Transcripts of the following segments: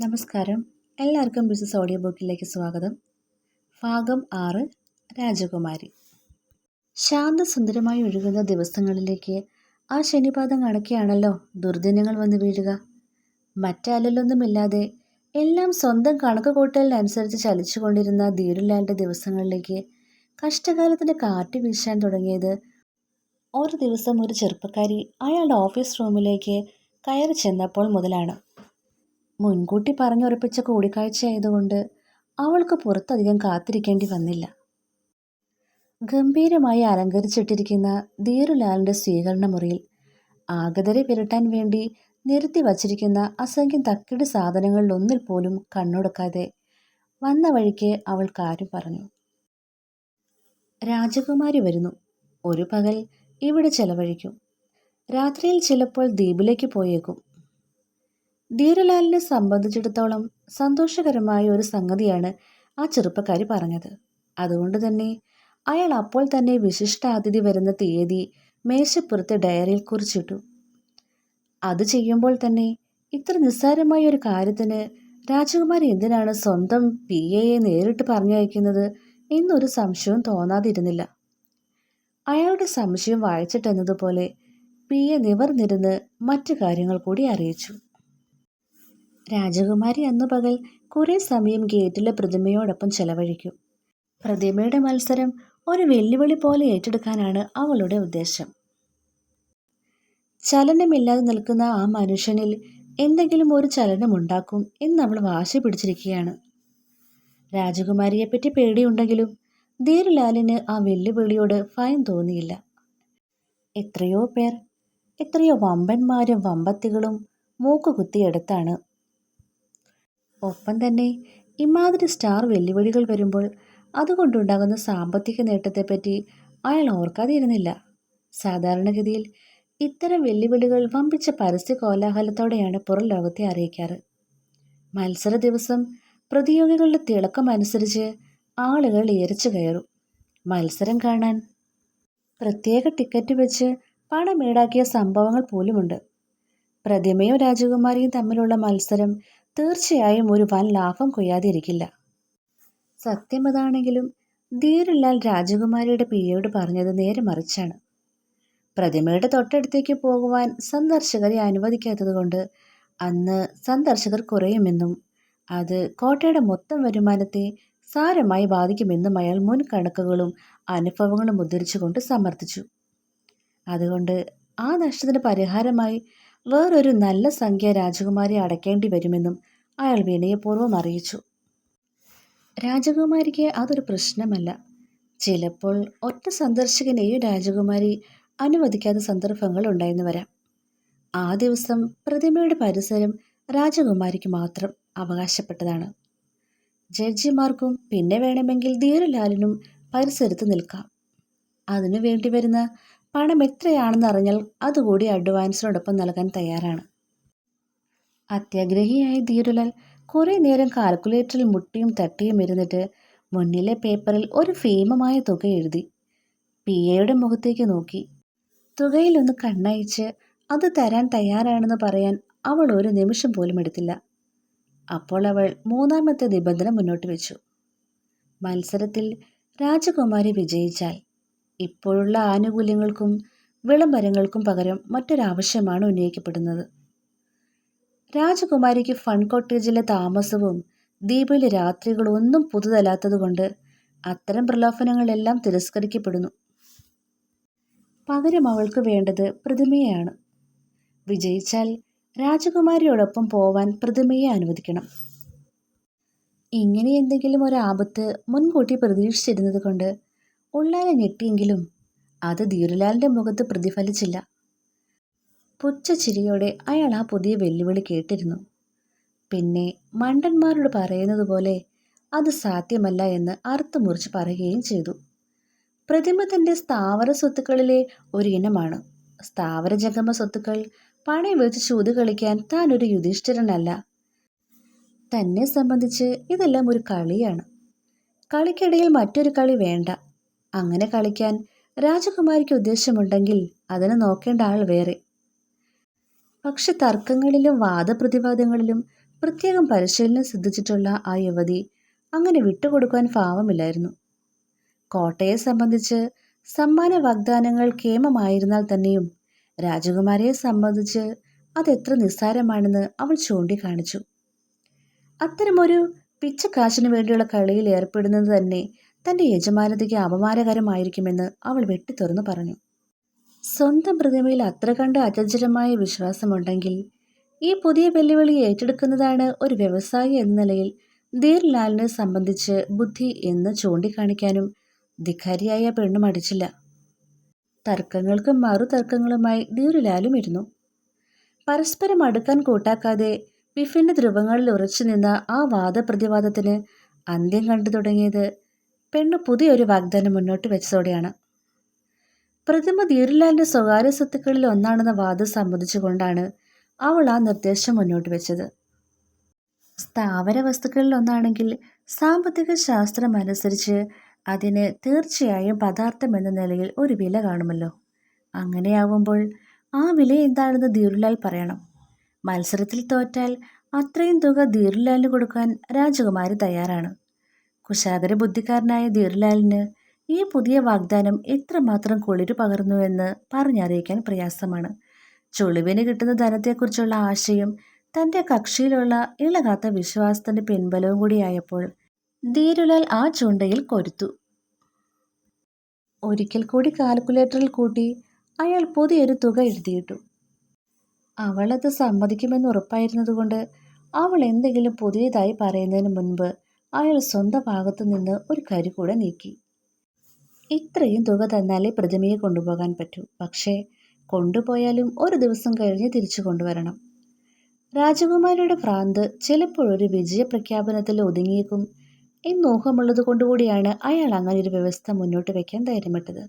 നമസ്കാരം. എല്ലാവർക്കും business audio ബുക്കിലേക്ക് സ്വാഗതം. ഭാഗം ആറ് രാജകുമാരി. ശാന്തസുന്ദരമായി ഒഴുകുന്ന ദിവസങ്ങളിലേക്ക് ആ ശനിപാതം കണക്കെയാണല്ലോ ദുർദിനങ്ങൾ വന്ന് വീഴുക. മറ്റാലൊന്നുമില്ലാതെ എല്ലാം സ്വന്തം കണക്ക് കൂട്ടലിനനുസരിച്ച് ചലിച്ചുകൊണ്ടിരുന്ന ധീരുലാലിന്റെ ദിവസങ്ങളിലേക്ക് കഷ്ടകാലത്തിന്റെ കാറ്റ് വീശാൻ തുടങ്ങിയത് ഒരു ദിവസം ഒരു ചെറുപ്പക്കാരി അയാളുടെ ഓഫീസ് റൂമിലേക്ക് കയറി ചെന്നപ്പോൾ മുതലാണ്. മുൻകൂട്ടി പറഞ്ഞുറപ്പിച്ച കൂടിക്കാഴ്ചയായതുകൊണ്ട് അവൾക്ക് പുറത്തധികം കാത്തിരിക്കേണ്ടി വന്നില്ല. ഗംഭീരമായി അലങ്കരിച്ചിട്ടിരിക്കുന്ന ധീരുലാലിന്റെ സ്വീകരണ മുറിയിൽ ആഗതരെ വിരട്ടാൻ വേണ്ടി നിരത്തി വച്ചിരിക്കുന്ന അസംഖ്യം തക്കിടി സാധനങ്ങളിലൊന്നിൽ പോലും കണ്ണൊടുക്കാതെ വന്ന വഴിക്ക് അവൾ കാര്യം പറഞ്ഞു. രാജകുമാരി വരുന്നു. ഒരു പകൽ ഇവിടെ ചെലവഴിക്കും. രാത്രിയിൽ ചിലപ്പോൾ ദ്വീപിലേക്ക് പോയേക്കും. ധീരലാലിനെ സംബന്ധിച്ചിടത്തോളം സന്തോഷകരമായ ഒരു സംഗതിയാണ് ആ ചെറുപ്പക്കാരി പറഞ്ഞത്. അതുകൊണ്ട് തന്നെ അയാൾ അപ്പോൾ തന്നെ വിശിഷ്ടാതിഥി വരുന്ന തീയതി മേശപ്പുറത്തെ ഡയറിയിൽ കുറിച്ചിട്ടു. അത് ചെയ്യുമ്പോൾ തന്നെ ഇത്ര നിസ്സാരമായ ഒരു കാര്യത്തിന് രാജകുമാരി എന്തിനാണ് സ്വന്തം പി എയെ നേരിട്ട് പറഞ്ഞയക്കുന്നത് എന്നൊരു സംശയവും തോന്നാതിരുന്നില്ല. അയാളുടെ സംശയം വായിച്ചിട്ടെന്നതുപോലെ പി എ നിവർന്നിരുന്ന് മറ്റു കാര്യങ്ങൾ കൂടി അറിയിച്ചു. രാജകുമാരി അന്നു പകൽ കുറേ സമയം ഗേറ്റിലെ പ്രതിമയോടൊപ്പം ചെലവഴിക്കും. പ്രതിമയുടെ മത്സരം ഒരു വെല്ലുവിളി പോലെ ഏറ്റെടുക്കാനാണ് അവളുടെ ഉദ്ദേശം. ചലനമില്ലാതെ നിൽക്കുന്ന ആ മനുഷ്യനിൽ എന്തെങ്കിലും ഒരു ചലനം ചലനമുണ്ടാക്കും എന്ന് അവൾ വാശി പിടിച്ചിരിക്കുകയാണ്. രാജകുമാരിയെപ്പറ്റി പേടിയുണ്ടെങ്കിലും ധീരലാലിന് ആ വെല്ലുവിളിയോട് ഭയം തോന്നിയില്ല. എത്രയോ പേർ എത്രയോ വമ്പന്മാരും വമ്പത്തികളും മൂക്കുകുത്തിയെടുത്താണ് ഒപ്പം തന്നെ ഇമാതിരി സ്റ്റാർ വെല്ലുവിളികൾ വരുമ്പോൾ അതുകൊണ്ടുണ്ടാകുന്ന സാമ്പത്തിക നേട്ടത്തെപ്പറ്റി അയാൾ ഓർക്കാതിരുന്നില്ല. സാധാരണഗതിയിൽ ഇത്തരം വെല്ലുവിളികൾ വമ്പിച്ച പരസ്യ കോലാഹലത്തോടെയാണ് പുറം ലോകത്തെ അറിയിക്കാറ്. മത്സര ദിവസം പ്രതിയോഗികളുടെ തിളക്കം അനുസരിച്ച് ആളുകൾ ഏരച്ചു കയറും. മത്സരം കാണാൻ പ്രത്യേക ടിക്കറ്റ് വെച്ച് പണം ഈടാക്കിയ സംഭവങ്ങൾ പോലുമുണ്ട്. പ്രതിമയും രാജകുമാരിയും തമ്മിലുള്ള മത്സരം തീർച്ചയായും ഒരു വൻ ലാഭം കൊയ്യാതിരിക്കില്ല. സത്യം അതാണെങ്കിലും ധീരലാൽ രാജകുമാരിയുടെ പിയോട് പറഞ്ഞത് നേരെ മറിച്ചാണ്. പ്രതിമയുടെ തൊട്ടടുത്തേക്ക് പോകുവാൻ സന്ദർശകരെ അനുവദിക്കാത്തതുകൊണ്ട് അന്ന് സന്ദർശകർ കുറയുമെന്നും അത് കോട്ടയുടെ മൊത്തം വരുമാനത്തെ സാരമായി ബാധിക്കുമെന്നും അയാൾ മുൻ കണക്കുകളും അനുഭവങ്ങളും ഉദ്ധരിച്ചുകൊണ്ട് സമർത്ഥിച്ചു. അതുകൊണ്ട് ആ നഷ്ടത്തിന് പരിഹാരമായി വേറൊരു നല്ല സംഖ്യ രാജകുമാരി അടയ്ക്കേണ്ടി വരുമെന്നും അയാൾ വിനയപൂർവം അറിയിച്ചു. രാജകുമാരിക്ക് അതൊരു പ്രശ്നമല്ല. ചിലപ്പോൾ ഒറ്റ സന്ദർശകനെയും രാജകുമാരി അനുവദിക്കാത്ത സന്ദർഭങ്ങൾ ഉണ്ടായെന്ന് വരാം. ആ ദിവസം പ്രതിമയുടെ പരിസരം രാജകുമാരിക്ക് മാത്രം അവകാശപ്പെട്ടതാണ്. ജഡ്ജിമാർക്കും പിന്നെ വേണമെങ്കിൽ ധീരലാലിനും പരിസരത്ത് നിൽക്കാം. അതിനു വേണ്ടി വരുന്ന പണം എത്രയാണെന്ന് അറിഞ്ഞാൽ അതുകൂടി അഡ്വാൻസിനോടൊപ്പം നൽകാൻ തയ്യാറാണ്. അത്യാഗ്രഹിയായ ധീരുലാൽ കുറേ നേരം കാൽക്കുലേറ്ററിൽ മുട്ടിയും തട്ടിയും ഇരുന്നിട്ട് മുന്നിലെ പേപ്പറിൽ ഒരു ഭീമമായ തുക എഴുതി. പി എയുടെ മുഖത്തേക്ക് നോക്കി. തുകയിലൊന്ന് കണ്ണയച്ച് അത് തരാൻ തയ്യാറാണെന്ന് പറയാൻ അവൾ ഒരു നിമിഷം പോലും എടുത്തില്ല. അപ്പോൾ അവൾ മൂന്നാമത്തെ നിബന്ധന മുന്നോട്ട് വെച്ചു. മത്സരത്തിൽ രാജകുമാരി വിജയിച്ചാൽ ഇപ്പോഴുള്ള ആനുകൂല്യങ്ങൾക്കും വിളംബരങ്ങൾക്കും പകരം മറ്റൊരാവശ്യമാണ് ഉന്നയിക്കപ്പെടുന്നത്. രാജകുമാരിക്ക് ഫൺ കോട്ടേജിലെ താമസവും ദ്വീപിലെ രാത്രികളും ഒന്നും പുതുതല്ലാത്തതുകൊണ്ട് അത്തരം പ്രലോഭനങ്ങളെല്ലാം തിരസ്കരിക്കപ്പെടുന്നു. പകരം അവൾക്ക് വേണ്ടത് പ്രതിമയാണ് വിജയിച്ചാൽ രാജകുമാരിയോടൊപ്പം പോവാൻ പ്രതിമയെ അനുവദിക്കണം. ഇങ്ങനെ എന്തെങ്കിലും ഒരു ആപത്ത് മുൻകൂട്ടി പ്രതീക്ഷിച്ചിരുന്നത് കൊണ്ട് ഉള്ളാലെ ഞെട്ടിയെങ്കിലും അത് ധീരുലാലിന്റെ മുഖത്ത് പ്രതിഫലിച്ചില്ല. പുച്ഛച്ചിരിയോടെ അയാൾ ആ പുതിയ വെല്ലുവിളി കേട്ടിരുന്നു. പിന്നെ മണ്ടന്മാരോട് പറയുന്നത് പോലെ അത് സാധ്യമല്ല എന്ന് അർത്ഥം മുറിച്ച് പറയുകയും ചെയ്തു. പ്രതിമ തന്റെ സ്ഥാവര സ്വത്തുക്കളിലെ ഒരു ഇനമാണ്. സ്ഥാവര ജംഗമ സ്വത്തുക്കൾ പണയം വെച്ച് ചൂത് കളിക്കാൻ താൻ ഒരു യുധിഷ്ഠിരനല്ല. തന്നെ സംബന്ധിച്ച് ഇതെല്ലാം ഒരു കളിയാണ്. കളിക്കിടയിൽ മറ്റൊരു കളി വേണ്ട. അങ്ങനെ കളിക്കാൻ രാജകുമാരിക്ക് ഉദ്ദേശമുണ്ടെങ്കിൽ അതിനെ നോക്കേണ്ട ആൾ വേറെ. പക്ഷെ തർക്കങ്ങളിലും വാദപ്രതിവാദങ്ങളിലും പ്രത്യേകം പരിശീലനം സിദ്ധിച്ചിട്ടുള്ള ആ യുവതി അങ്ങനെ വിട്ടുകൊടുക്കാൻ ഭാവമില്ലായിരുന്നു കോട്ടയെ സംബന്ധിച്ച് സമ്മാന വാഗ്ദാനങ്ങൾ കേമമായിരുന്നാൽ തന്നെയും രാജകുമാരിയെ സംബന്ധിച്ച് അതെത്ര നിസ്സാരമാണെന്ന് അവൾ ചൂണ്ടിക്കാണിച്ചു. അത്തരമൊരു പിച്ചക്കാശിനു വേണ്ടിയുള്ള കളിയിൽ ഏർപ്പെടുന്നത് തന്നെ തന്റെ യജമാനതയ്ക്ക് അപമാനകരമായിരിക്കുമെന്ന് അവൾ വെട്ടിത്തുറന്നു പറഞ്ഞു. സ്വന്തം പ്രതിമയിൽ അത്ര കണ്ട് അചഞ്ചലമായ വിശ്വാസമുണ്ടെങ്കിൽ ഈ പുതിയ വെല്ലുവിളി ഏറ്റെടുക്കുന്നതാണ് ഒരു വ്യവസായി എന്ന നിലയിൽ ധീർലാലിനെ സംബന്ധിച്ച് ബുദ്ധി എന്ന് ചൂണ്ടിക്കാണിക്കാനും ധിക്കാരിയായ പെണ്ണു മടിച്ചില്ല. തർക്കങ്ങൾക്കും മറുതർക്കങ്ങളുമായി ധീർലാലും ഇരുന്നു. പരസ്പരം അടുക്കാൻ കൂട്ടാക്കാതെ വിഭിന്ന ധ്രുവങ്ങളിൽ ഉറച്ചു നിന്ന ആ വാദപ്രതിവാദത്തിന് അന്ത്യം കണ്ടു തുടങ്ങിയത് പെണ്ണ് പുതിയൊരു വാഗ്ദാനം മുന്നോട്ട് വെച്ചതോടെയാണ്. പ്രതിമ ധീർലാലിന്റെ സ്വകാര്യ സ്വത്തുക്കളിൽ ഒന്നാണെന്ന വാദം സമ്മതിച്ചുകൊണ്ടാണ് അവൾ ആ നിർദ്ദേശം മുന്നോട്ട് വെച്ചത്. സ്ഥാവര വസ്തുക്കളിൽ ഒന്നാണെങ്കിൽ സാമ്പത്തിക ശാസ്ത്രം അനുസരിച്ച് അതിന് തീർച്ചയായും പദാർത്ഥം എന്ന നിലയിൽ ഒരു വില കാണുമല്ലോ. അങ്ങനെയാവുമ്പോൾ ആ വില എന്താണെന്ന് ധീർലാൽ പറയണം. മത്സരത്തിൽ തോറ്റാൽ അത്രയും തുക ധീർലാലിന് കൊടുക്കാൻ രാജകുമാരി തയ്യാറാണ്. കുശാഗര ബുദ്ധിക്കാരനായ ധീർലാലിന് ഈ പുതിയ വാഗ്ദാനം എത്രമാത്രം കുളിരു പകർന്നുവെന്ന് പറഞ്ഞറിയിക്കാൻ പ്രയാസമാണ്. ചുളിവിന് കിട്ടുന്ന ധനത്തെക്കുറിച്ചുള്ള ആശയം തന്റെ കക്ഷിയിലുള്ള ഇളകാത്ത വിശ്വാസത്തിന്റെ പിൻബലവും കൂടിയായപ്പോൾ ധീരുലാൽ ആ ചുണ്ടയിൽ കൊരുത്തു. ഒരിക്കൽ കൂടി കാൽക്കുലേറ്ററിൽ കൂട്ടി അയാൾ പുതിയൊരു തുക എഴുതിയിട്ടു. അവളത് സമ്മതിക്കുമെന്ന് ഉറപ്പായിരുന്നതുകൊണ്ട് അവൾ എന്തെങ്കിലും പുതിയതായി പറയുന്നതിന് മുൻപ് അയാൾ സ്വന്തം ഭാഗത്തു നിന്ന് ഒരു കരി കൂടെ നീക്കി. ഇത്രയും തുക തന്നാലേ പ്രതിമയെ കൊണ്ടുപോകാൻ പറ്റൂ. പക്ഷേ കൊണ്ടുപോയാലും ഒരു ദിവസം കഴിഞ്ഞ് തിരിച്ചു കൊണ്ടുവരണം. രാജകുമാരിയുടെ ഭ്രാന്ത് ചിലപ്പോഴൊരു വിജയപ്രഖ്യാപനത്തിൽ ഒതുങ്ങിയേക്കും. എന്നൂഹമുള്ളത് കൊണ്ടുകൂടിയാണ് അയാൾ അങ്ങനെ ഒരു വ്യവസ്ഥ മുന്നോട്ട് വയ്ക്കാൻ ധൈര്യമിട്ടത്.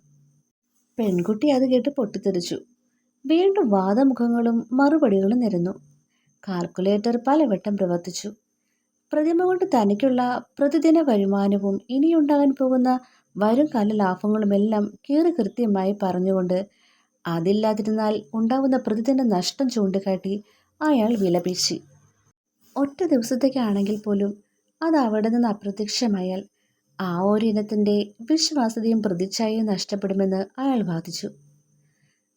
പെൺകുട്ടി അത് കേട്ട് പൊട്ടിത്തെറിച്ചു. വീണ്ടും വാദമുഖങ്ങളും മറുപടികളും നിരന്നു. കാൽക്കുലേറ്റർ പലവട്ടം പ്രവർത്തിച്ചു. പ്രതിമ കൊണ്ട് തനിക്കുള്ള പ്രതിദിന വരുമാനവും ഇനിയുണ്ടാകാൻ പോകുന്ന വരും കാല ലാഭങ്ങളുമെല്ലാം കീറി കൃത്യമായി പറഞ്ഞുകൊണ്ട് അതില്ലാതിരുന്നാൽ ഉണ്ടാവുന്ന പ്രതിദിന നഷ്ടം ചൂണ്ടിക്കാട്ടി അയാൾ വിലപിച്ചു ഒറ്റ ദിവസത്തേക്കാണെങ്കിൽ പോലും അത് അവിടെ നിന്ന് അപ്രത്യക്ഷമായാൽ ആ ഒരു ഇനത്തിന്റെ വിശ്വാസ്യതയും പ്രതിച്ഛായയും നഷ്ടപ്പെടുമെന്ന് അയാൾ വാദിച്ചു.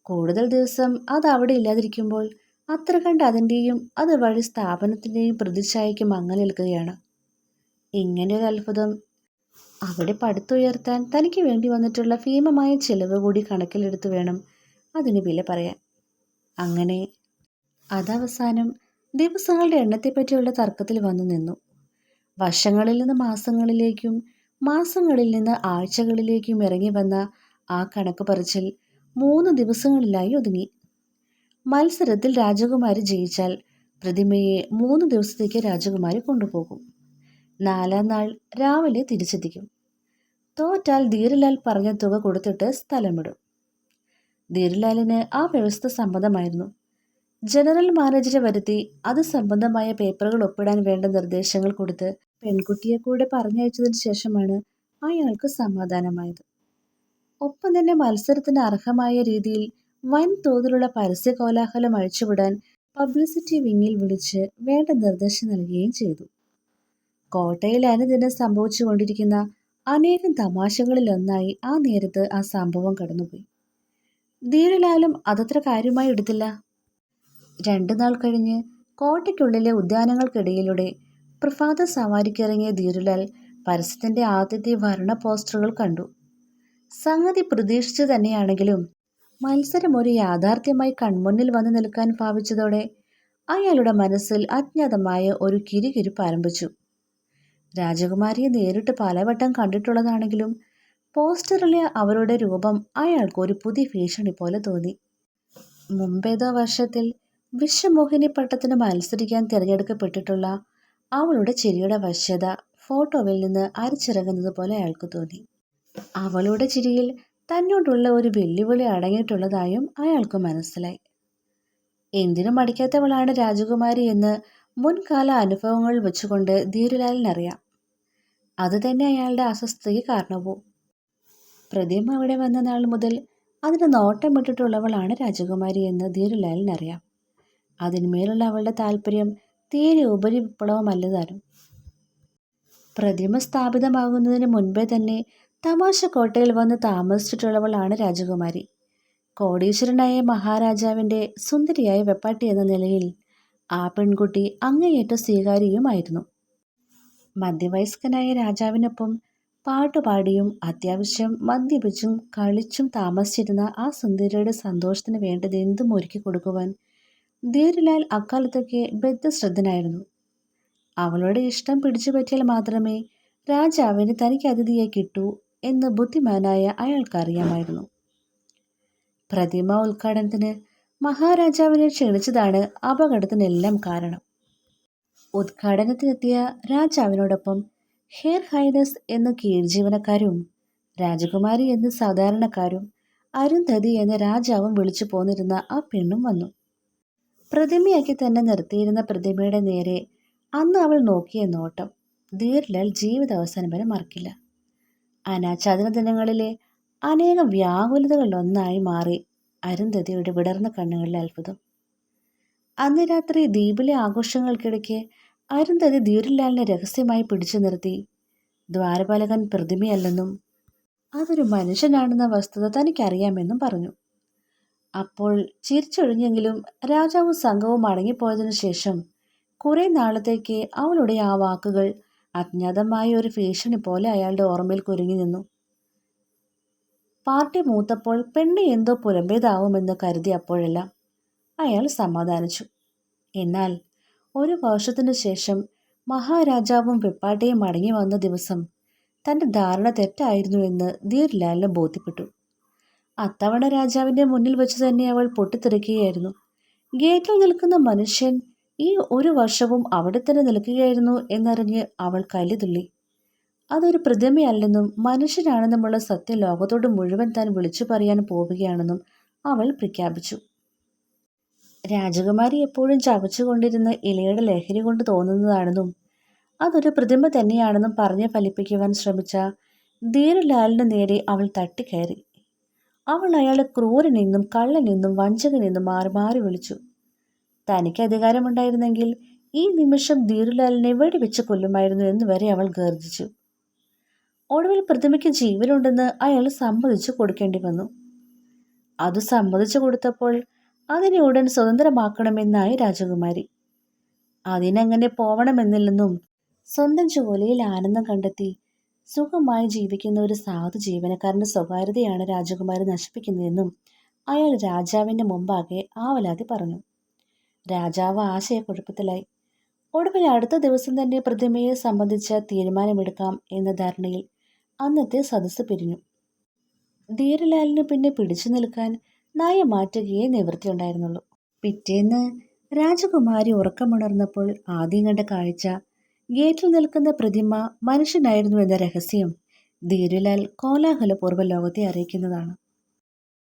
കൂടുതൽ ദിവസം അത് അവിടെ ഇല്ലാതിരിക്കുമ്പോൾ അത്ര കണ്ട് അതിന്റെയും അത് വഴി സ്ഥാപനത്തിന്റെയും പ്രതിച്ഛായയ്ക്ക് മങ്ങൽ നിൽക്കുകയാണ്. ഇങ്ങനെയൊരു അത്ഭുതം അവിടെ പടുത്തുയർത്താൻ തനിക്ക് വേണ്ടി വന്നിട്ടുള്ള ഭീമമായ ചെലവ് കൂടി കണക്കിലെടുത്ത് വേണം അതിന് വില പറയാൻ. അങ്ങനെ അതവസാനം ദിവസങ്ങളുടെ എണ്ണത്തെപ്പറ്റിയുള്ള തർക്കത്തിൽ വന്നു നിന്നു. വർഷങ്ങളിൽ നിന്ന് മാസങ്ങളിലേക്കും മാസങ്ങളിൽ നിന്ന് ആഴ്ചകളിലേക്കും ഇറങ്ങി വന്ന ആ കണക്ക് പറച്ചിൽ മൂന്ന് ദിവസങ്ങളിലായി ഒതുങ്ങി. മത്സരത്തിൽ രാജകുമാരി ജയിച്ചാൽ പ്രതിമയെ മൂന്ന് ദിവസത്തേക്ക് രാജകുമാരി കൊണ്ടുപോകും. നാലാം നാൾ രാവിലെ തിരിച്ചെത്തിക്കും. തോറ്റാൽ ധീരലാൽ പറഞ്ഞ തുക കൊടുത്തിട്ട് സ്ഥലമിടും. ധീരലാലിന് ആ വ്യവസ്ഥ സമ്മതമായിരുന്നു ജനറൽ മാനേജറെ വരുത്തി അത് സംബന്ധമായ പേപ്പറുകൾ ഒപ്പിടാൻ വേണ്ട നിർദ്ദേശങ്ങൾ കൊടുത്ത് പെൺകുട്ടിയെ കൂടെ പറഞ്ഞയച്ചതിന് ശേഷമാണ് അയാൾക്ക് സമാധാനമായത്. ഒപ്പം തന്നെ മത്സരത്തിന് അർഹമായ രീതിയിൽ വൻ തോതിലുള്ള പരസ്യ കോലാഹലം അഴിച്ചുവിടാൻ പബ്ലിസിറ്റി വിങ്ങിൽ വിളിച്ച് വേണ്ട നിർദ്ദേശം നൽകുകയും ചെയ്തു. കോട്ടയിൽ അനുദിനം സംഭവിച്ചുകൊണ്ടിരിക്കുന്ന അനേകം തമാശകളിലൊന്നായി ആ നേരത്ത് ആ സംഭവം കടന്നുപോയി. ധീരലാലും അതത്ര കാര്യമായി എടുത്തില്ല. രണ്ടു നാൾ കഴിഞ്ഞ് കോട്ടയ്ക്കുള്ളിലെ ഉദ്യാനങ്ങൾക്കിടയിലൂടെ പ്രഭാത സവാരിക്കിറങ്ങിയ ധീരുലാൽ പരസ്യത്തിന്റെ ആദ്യത്തെ ഭരണ പോസ്റ്ററുകൾ കണ്ടു. സംഗതി പ്രതീക്ഷിച്ചു തന്നെയാണെങ്കിലും മത്സരം ഒരു യാഥാർത്ഥ്യമായി കൺമുന്നിൽ വന്നു നിൽക്കാൻ ഭാവിച്ചതോടെ അയാളുടെ മനസ്സിൽ അജ്ഞാതമായ ഒരു കിരികിരിപ്പ് ആരംഭിച്ചു രാജകുമാരിയെ നേരിട്ട് പലവട്ടം കണ്ടിട്ടുള്ളതാണെങ്കിലും പോസ്റ്ററിലെ അവരുടെ രൂപം അയാൾക്ക് ഒരു പുതിയ ഭീഷണി പോലെ തോന്നി. മുമ്പേതോ വർഷത്തിൽ വിശ്വമോഹിനി പട്ടത്തിന് മത്സരിക്കാൻ തിരഞ്ഞെടുക്കപ്പെട്ടിട്ടുള്ള അവളുടെ ചിരിയുടെ വശ്യത ഫോട്ടോവിൽ നിന്ന് അരിച്ചിറങ്ങുന്നത് പോലെ അയാൾക്ക് തോന്നി. അവളുടെ ചിരിയിൽ തന്നോടുള്ള ഒരു വെല്ലുവിളി അടങ്ങിയിട്ടുള്ളതായും അയാൾക്ക് മനസ്സിലായി. എന്തിനും മടിക്കാത്തവളാണ് രാജകുമാരി എന്ന് മുൻകാല അനുഭവങ്ങൾ വെച്ചുകൊണ്ട് ധീരുലാലിനറിയാം. അത് തന്നെ അയാളുടെ അസ്വസ്ഥതയ്ക്ക് കാരണവും. പ്രതിമ അവിടെ വന്ന നാൾ മുതൽ അതിന് നോട്ടമിട്ടിട്ടുള്ളവളാണ് രാജകുമാരി എന്ന് ധീരുലാലിനറിയാം. അതിന്മേലുള്ള അവളുടെ താല്പര്യം തീരെ ഉപരി വിപ്ലവമല്ലതാനും പ്രതിമ സ്ഥാപിതമാകുന്നതിന് മുൻപേ തന്നെ തമാശ കോട്ടയിൽ വന്ന് താമസിച്ചിട്ടുള്ളവളാണ് രാജകുമാരി. കോടീശ്വരനായ മഹാരാജാവിന്റെ സുന്ദരിയായ വെപ്പാട്ടി എന്ന നിലയിൽ ആ പെൺകുട്ടി അങ്ങേയറ്റ സ്വീകാര്യയുമായിരുന്നു. മധ്യവയസ്കനായ രാജാവിനൊപ്പം പാട്ടുപാടിയും അത്യാവശ്യം മദ്യപിച്ചും കളിച്ചും താമസിച്ചിരുന്ന ആ സുന്ദരിയുടെ സന്തോഷത്തിന് വേണ്ടത് എന്തും ഒരുക്കി കൊടുക്കുവാൻ ധീരലാൽ അക്കാലത്തൊക്കെ ബദ്ധശ്രദ്ധനായിരുന്നു. അവളുടെ ഇഷ്ടം പിടിച്ചു പറ്റിയാൽ മാത്രമേ രാജാവിന് തനിക്ക് അതിഥിയെ കിട്ടൂ എന്ന് ബുദ്ധിമാനായ അയാൾക്കറിയാമായിരുന്നു പ്രതിമ ഉദ്ഘാടനത്തിന് മഹാരാജാവിനെ ക്ഷണിച്ചതാണ് അപകടത്തിനെല്ലാം കാരണം. ഉദ്ഘാടനത്തിനെത്തിയ രാജാവിനോടൊപ്പം ഹെയർ ഹൈനസ് എന്ന കീഴ്ജീവനക്കാരും രാജകുമാരി എന്ന സാധാരണക്കാരും അരുന്ധതി എന്ന രാജാവും വിളിച്ചു പോന്നിരുന്ന ആ പെണ്ണും വന്നു. പ്രതിമയാക്കി തന്നെ നിർത്തിയിരുന്ന പ്രതിമയുടെ നേരെ അന്ന് അവൾ നോക്കിയ നോട്ടം. ധീർലാൽ ജീവിതാവസാനം വരെ മറക്കില്ല. അനാച്ഛാദന ദിനങ്ങളിലെ അനേകം വ്യാകുലതകളിലൊന്നായി മാറി അരുന്ധതിയുടെ വിടർന്ന കണ്ണുകളിലെ അത്ഭുതം. അന്ന് രാത്രി ദ്വീപിലെ ആഘോഷങ്ങൾക്കിടയ്ക്ക് അരുന്ധതി ധീരലാലിനെ രഹസ്യമായി പിടിച്ചു നിർത്തി. ദ്വാരപാലകൻ പ്രതിമയല്ലെന്നും അതൊരു മനുഷ്യനാണെന്ന വസ്തുത തനിക്കറിയാമെന്നും പറഞ്ഞു. അപ്പോൾ ചിരിച്ചൊഴിഞ്ഞെങ്കിലും രാജാവും സംഘവും മടങ്ങിപ്പോയതിനു ശേഷം കുറെ നാളത്തേക്ക് അവളുടെ ആ വാക്കുകൾ അജ്ഞാതമായ ഒരു ഭീഷണി പോലെ അയാളുടെ ഓർമ്മയിൽ കുരുങ്ങി നിന്നു. പാർട്ടി മൂത്തപ്പോൾ പെണ്ണ് എന്തോ പുലമ്പേതാവുമെന്ന് കരുതി അപ്പോഴെല്ലാം അയാൾ സമാധാനിച്ചു. എന്നാൽ ഒരു വർഷത്തിനു ശേഷം മഹാരാജാവും വെപ്പാട്ടയും മടങ്ങി വന്ന ദിവസം തന്റെ ധാരണ തെറ്റായിരുന്നു എന്ന് ധീർലാലിന് ബോധ്യപ്പെട്ടു. അത്തവണ രാജാവിന്റെ മുന്നിൽ വെച്ച് തന്നെ അവൾ പൊട്ടിത്തെറിക്കുകയായിരുന്നു. ഗേറ്റിൽ നിൽക്കുന്ന മനുഷ്യൻ ഈ ഒരു വർഷവും അവിടെ തന്നെ നിൽക്കുകയായിരുന്നു എന്നറിഞ്ഞ് അവൾ കലിതുള്ളി അതൊരു പ്രതിമയല്ലെന്നും മനുഷ്യനാണെന്നുമുള്ള സത്യം ലോകത്തോട് മുഴുവൻ താൻ വിളിച്ചു പറയാൻ പോവുകയാണെന്നും അവൾ പ്രഖ്യാപിച്ചു. രാജകുമാരി എപ്പോഴും ചവച്ചുകൊണ്ടിരുന്ന ഇലയുടെ ലഹരി കൊണ്ട് തോന്നുന്നതാണെന്നും അതൊരു പ്രതിമ തന്നെയാണെന്നും പറഞ്ഞ് ഫലിപ്പിക്കുവാൻ ശ്രമിച്ച ധീരലാലിന് നേരെ അവൾ തട്ടിക്കയറി. അവൾ അയാളെ ക്രൂരനെന്നും കള്ളനെന്നും വഞ്ചകനെന്നും മാറി മാറി വിളിച്ചു. തനിക്ക് അധികാരമുണ്ടായിരുന്നെങ്കിൽ ഈ നിമിഷം ധീരുലാലിനെ വെടിവെച്ച് കൊല്ലുമായിരുന്നു എന്ന് വരെ അവൾ ഗർജിച്ചു. ഒടുവിൽ പ്രതിമയ്ക്ക് ജീവനുണ്ടെന്ന് അയാൾ സമ്മതിച്ചു കൊടുക്കേണ്ടി വന്നു. അത് സമ്മതിച്ചു കൊടുത്തപ്പോൾ അതിനെ ഉടൻ സ്വതന്ത്രമാക്കണമെന്നായി രാജകുമാരി. അതിനങ്ങനെ പോവണമെന്നില്ലെന്നും സ്വന്തം ജോലിയിൽ ആനന്ദം കണ്ടെത്തി സുഖമായി ജീവിക്കുന്ന ഒരു സാധു ജീവനക്കാരന്റെ സ്വകാര്യതയാണ് രാജകുമാരി നശിപ്പിക്കുന്നതെന്നും അയാൾ രാജാവിന്റെ മുമ്പാകെ ആവലാതി പറഞ്ഞു. രാജാവ് ആശയക്കുഴപ്പത്തിലായി. ഒടുവിൽ അടുത്ത ദിവസം തന്നെ പ്രതിമയെ സംബന്ധിച്ച തീരുമാനമെടുക്കാം എന്ന ധാരണയിൽ അന്നത്തെ സദസ്സ് പിരിഞ്ഞു. ധീരലാലിന് പിന്നെ പിടിച്ചു നിൽക്കാൻ നായ മാറ്റുകയെ നിവൃത്തിയുണ്ടായിരുന്നുള്ളൂ. പിറ്റേന്ന് രാജകുമാരി ഉറക്കമുണർന്നപ്പോൾ ആദ്യം കണ്ട കാഴ്ച ഗേറ്റിൽ നിൽക്കുന്ന പ്രതിമ മനുഷ്യനായിരുന്നു എന്ന രഹസ്യം ധീരുലാൽ കോലാഹലപൂർവ ലോകത്തെ അറിയിക്കുന്നതാണ്.